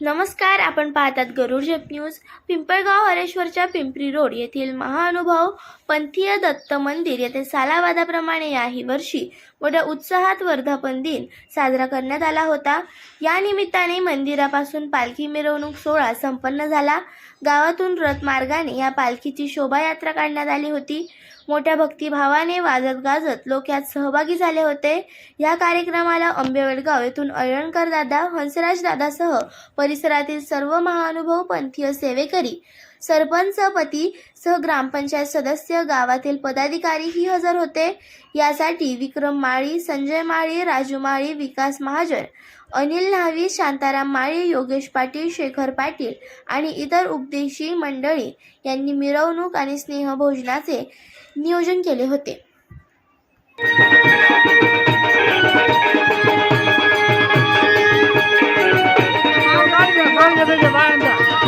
नमस्कार आपण पाहतात गरुड झेप न्यूज पिंपळगाव हरेश्वरच्या पिंपरी रोड येथील महाअनुभव पंथीय दत्त मंदिर येथे सालावादाप्रमाणे याही वर्षी मोठ्या उत्साहात वर्धापन दिन साजरा करण्यात आला होता. या निमित्ताने मंदिरापासून पालखी मिरवणूक सोहळा संपन्न झाला. गावातून रथमार्गाने या पालखीची शोभायात्रा काढण्यात आली होती. मोठ्या भक्तिभावाने वाजत गाजत लोक यात सहभागी झाले होते. या कार्यक्रमाला आंबेवडगाव येथून अळणकर दादा हंसराज दादासह परिसरातील सर्व महानुभव पंथीय सेवेकरी सरपंच पती सह ग्रामपंचायत सदस्य गावातील पदाधिकारीही हजर होते. यासाठी विक्रम माळी संजय माळी राजू माळी विकास महाजन अनिल न्हावी शांताराम माळी योगेश पाटील शेखर पाटील आणि इतर उपदेशी मंडळी यांनी मिरवणूक आणि स्नेहभोजनाचे नियोजन केले होते. काढ